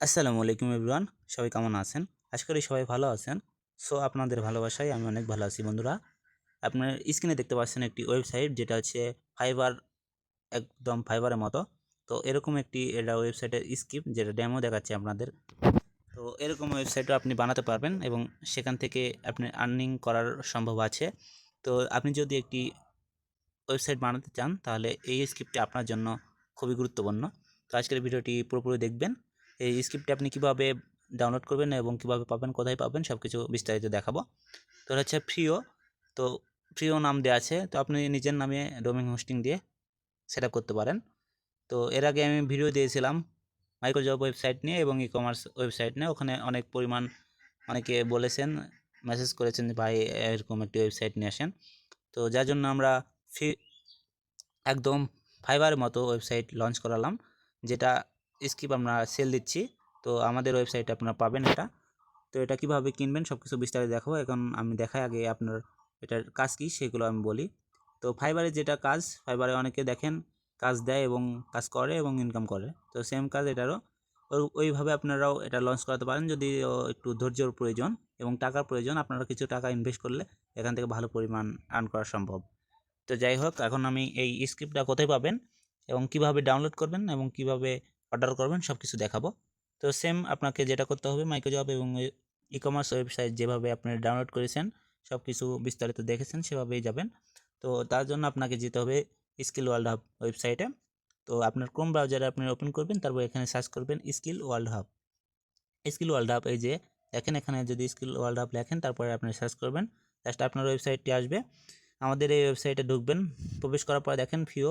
আসসালামু আলাইকুম এভরিওয়ান, সবাই কেমন আছেন? আশা করি সবাই ভালো আছেন। সো আপনাদের ভালোবাসায় আমি অনেক ভালো আছি বন্ধুরা। আপনার স্ক্রিনে দেখতে পাচ্ছেন একটি ওয়েবসাইট, যেটা হচ্ছে ফাইবার, একদম ফাইবারের মতো। তো এরকম একটি, এটা ওয়েবসাইটের স্কিপ যেটা ডেমো দেখাচ্ছে আপনাদের। তো এরকম ওয়েবসাইটও আপনি বানাতে পারবেন এবং সেখান থেকে আপনি আর্নিং করার সম্ভব আছে। তো আপনি যদি একটি ওয়েবসাইট বানাতে চান, তাহলে এই স্ক্রিপ্টটি আপনার জন্য খুবই গুরুত্বপূর্ণ। তো আজকের ভিডিওটি পুরোপুরি দেখবেন। এই স্ক্রিপ্টটি আপনি কীভাবে ডাউনলোড করবেন এবং কীভাবে পাবেন, কোথায় পাবেন সব কিছু বিস্তারিত দেখাবো। তো হচ্ছে ফ্রিও তো ফ্রিও নাম দেওয়া আছে। তো আপনি নিজের নামে ডোমিং হোস্টিং দিয়ে সেট করতে পারেন। তো এর আগে আমি ভিডিও দিয়েছিলাম মাইক্রোজব ওয়েবসাইট নিয়ে এবং ই কমার্স ওয়েবসাইট নিয়ে। ওখানে অনেক পরিমাণ অনেকে বলেছেন মেসেজ করেছেন ভাই, এরকম একটি ওয়েবসাইট নিয়ে আসেন। তো যার জন্য আমরা ফ্রি একদম ফাইবারের মতো ওয়েবসাইট লঞ্চ করালাম, যেটা স্কিপ আমরা সেল দিচ্ছি। তো আমাদের ওয়েবসাইটে আপনারা পাবেন এটা। তো এটা কীভাবে কিনবেন সব কিছু বিস্তারিত দেখাবো। এখন আমি দেখাই আগে আপনার এটার কাজ কী, সেগুলো আমি বলি। তো ফাইবারে যেটা কাজ ফাইবারে অনেকে দেখেন কাজ দেয় এবং কাজ করে এবং ইনকাম করে। তো সেম কাজ এটারও। ওই- ওইভাবে আপনারাও এটা লঞ্চ করাতে পারেন যদি একটু ধৈর্যর প্রয়োজন এবং টাকার প্রয়োজন। আপনারা কিছু টাকা ইনভেস্ট করলে এখান থেকে ভালো পরিমাণ আর্ন করা সম্ভব। তো যাই হোক, এখন আমি এই স্ক্রিপ্টটা কোথায় পাবেন এবং কীভাবে ডাউনলোড করবেন এবং কীভাবে অর্ডার করবেন সব কিছু দেখাবো। তো সেম আপনাকে যেটা করতে হবে মাইক্রোজব এবং ই কমার্স ওয়েবসাইট যেভাবে আপনি ডাউনলোড করেছেন সব কিছু বিস্তারিত দেখেছেন, সেভাবেই যাবেন। তো তার জন্য আপনাকে যেতে হবে স্কিল ওয়ার্ল্ড হাব ওয়েবসাইটে তো আপনার ক্রোম ব্রাউজারে আপনি ওপেন করবেন, তারপর এখানে সার্চ করবেন skill world hub skill world hub এই যে, দেখেন এখানে যদি স্কিল ওয়ার্ল্ড হাব লেখেন, তারপরে আপনি সার্চ করবেন জাস্ট আপনার ওয়েবসাইটটি আসবে। আমাদের এই ওয়েবসাইটে ঢুকবেন, প্রবেশ করার পর দেখেন ফিও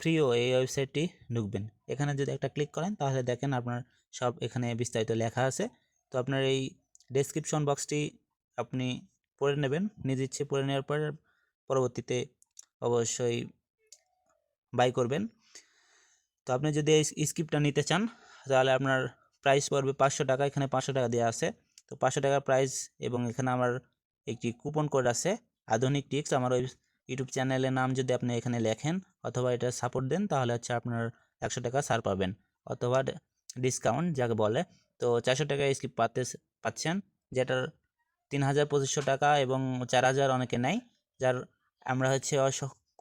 ফ্রিও এই ওয়েবসাইটটি ঢুকবেন। এখানে যদি একটা ক্লিক করেন, তাহলে দেখেন আপনার সব এখানে বিস্তারিত লেখা আছে। তো আপনার এই ডেসক্রিপশন বক্সটি আপনি পড়ে নেবেন। নিজ ইচ্ছে পড়ে নেওয়ার পর পরবর্তীতে অবশ্যই বাই করবেন। তো আপনি যদি এই স্ক্রিপ্টটা নিতে চান, তাহলে আপনার প্রাইস পড়বে পাঁচশো টাকা। এখানে পাঁচশো টাকা দেওয়া আছে। তো পাঁচশো টাকার প্রাইস এবং এখানে আমার একটি কুপন কোড আছে। আধুনিক টিক্স আমার ওই ইউটিউব চ্যানেলের নাম যদি আপনি এখানে লেখেন অথবা এটা সাপোর্ট দেন, তাহলে হচ্ছে আপনার একশো টাকা ছাড় পাবেন অথবা ডিসকাউন্ট যাকে বলে। তো চারশো টাকা স্কিপ পাতে, পাচ্ছেন, যেটার তিন হাজার পঁচিশশো টাকা এবং চার হাজার অনেকে নেয়, যার আমরা হচ্ছে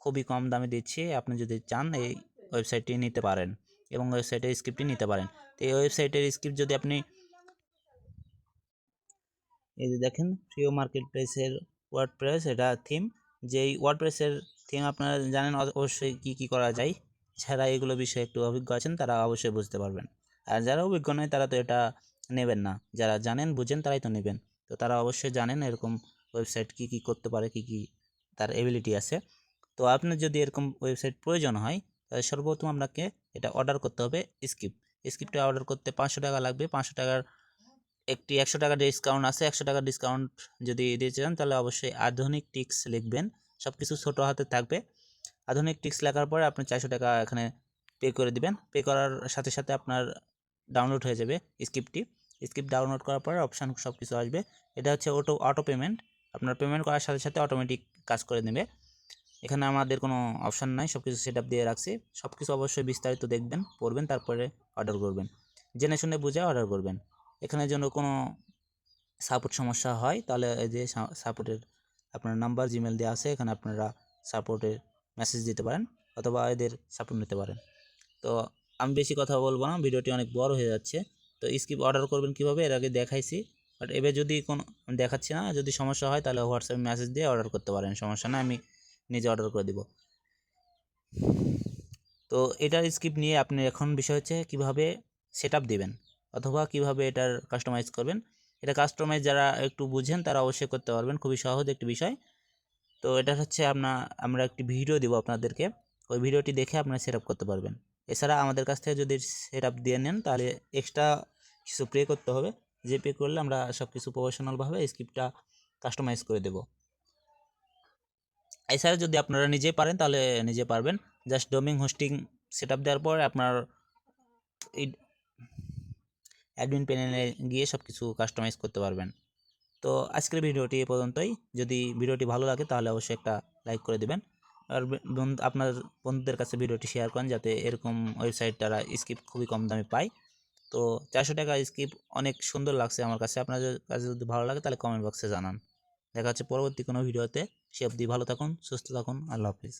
খুবই কম দামে দিচ্ছি। আপনি যদি চান এই ওয়েবসাইটটি নিতে পারেন এবং ওয়েবসাইটের স্ক্রিপ্টটি নিতে পারেন। তো এই ওয়েবসাইটের স্ক্রিপ্ট যদি আপনি এই যে দেখেন ফ্রিও মার্কেট প্লেসের ওয়ার্ড প্রেস এটা থিম যেই ওয়ার্ড প্রেসের থিম আপনারা জানেন অবশ্যই কী কী করা যায়? যারা এগুলো বিষয়ে একটু অভিজ্ঞ আছেন, তারা অবশ্যই বুঝতে পারবেন। আর যারা অভিজ্ঞ নয়, তারা তো এটা নেবেন না। যারা জানেন, বুঝেন, তারাই তো নেবেন। তো তারা অবশ্যই জানেন এরকম ওয়েবসাইট কী কী করতে পারে, কী কী তার এবিলিটি আছে। তো আপনার যদি এরকম ওয়েবসাইট প্রয়োজন হয়, তাহলে সর্বপ্রথম আপনাকে এটা অর্ডার করতে হবে স্ক্রিপ্ট স্ক্রিপ্টটা অর্ডার করতে পাঁচশো টাকা লাগবে। পাঁচশো টাকার একটি একশো টাকা ডিসকাউন্ট আছে, একশো টাকা ডিসকাউন্ট যদি দিতে চান, তাহলে অবশ্যই আধুনিক টিক্স লিখবেন। সব কিছু ছোটো হাতে থাকবে। আধুনিক টিক্স লেখার পরে আপনি চারশো টাকা এখানে পে করে দিবেন। পে করার সাথে সাথে আপনার ডাউনলোড হয়ে যাবে স্ক্রিপ্টটি। স্ক্রিপ্ট ডাউনলোড করার পরে অপশান সব কিছু আসবে। এটা হচ্ছে অটো অটো পেমেন্ট আপনার পেমেন্ট করার সাথে সাথে অটোমেটিক কাজ করে নেবে। এখানে আমাদের কোনো অপশান নাই সব কিছু সেট দিয়ে রাখছি। সব কিছু অবশ্যই বিস্তারিত দেখবেন, পড়বেন, তারপরে অর্ডার করবেন। জেনে শুনে বুঝে অর্ডার করবেন। এখানে যেন কোনো সাপোর্ট সমস্যা হয়, তাহলে এই যে সাপোর্টের আপনার নাম্বার জিমেল দেওয়া আছে, এখানে আপনারা সাপোর্টের মেসেজ দিতে পারেন অথবা এদের সাপোর্ট নিতে পারেন। তো আমি বেশি কথা বলব না, ভিডিওটি অনেক বড় হয়ে যাচ্ছে। তো স্কিপ অর্ডার করবেন কীভাবে, এর আগে দেখাইছি। বাট এবার যদি কোনো দেখাচ্ছি না, যদি সমস্যা হয় তাহলে হোয়াটসঅ্যাপে মেসেজ দিয়ে অর্ডার করতে পারেন, সমস্যা না আমি নিজে অর্ডার করে দিব। তো এটার স্কিপ নিয়ে আপনি এখন বিষয় হচ্ছে কীভাবে সেট আপ দেবেন। অথবা কীভাবে এটার কাস্টমাইজ করবেন। এটা কাস্টমাইজ যারা একটু বুঝেন, তারা অবশ্যই করতে পারবেন। খুবই সহজ একটি বিষয়। তো এটা হচ্ছে আপনার আমরা একটি ভিডিও দিব আপনাদেরকে। ওই ভিডিওটি দেখে আপনারা সেট করতে পারবেন। এছাড়া আমাদের কাছ থেকে যদি সেট আপ দিয়ে নেন, তাহলে এক্সট্রা কিছু পে করতে হবে। যে পে করলে আমরা সব কিছু প্রফেশনালভাবে স্ক্রিপ্টটা কাস্টমাইজ করে দেব। এছাড়া যদি আপনারা নিজে পারেন, তাহলে নিজে পারবেন। Just domain hosting set up দেওয়ার পর আপনার অ্যাডমিন প্যানেলে গিয়ে সব কিছু কাস্টমাইজ করতে পারবেন। তো আজকের ভিডিওটি এ পর্যন্তই। যদি ভিডিওটি ভালো লাগে তাহলে অবশ্যই একটা লাইক করে দেবেন। আর আপনার বন্ধুদের কাছে ভিডিওটি শেয়ার করেন যাতে এরকম ওয়েবসাইট তারা স্কিপ খুবই কম দামে পায়। তো চারশো টাকা স্কিপ অনেক সুন্দর লাগছে আমার কাছে। আপনাদের কাছে যদি ভালো লাগে তাহলে কমেন্ট বক্সে জানান। দেখা হচ্ছে পরবর্তী কোনো ভিডিওতে। সে অবধি ভালো থাকুন, সুস্থ থাকুন। আল্লাহ হাফিজ।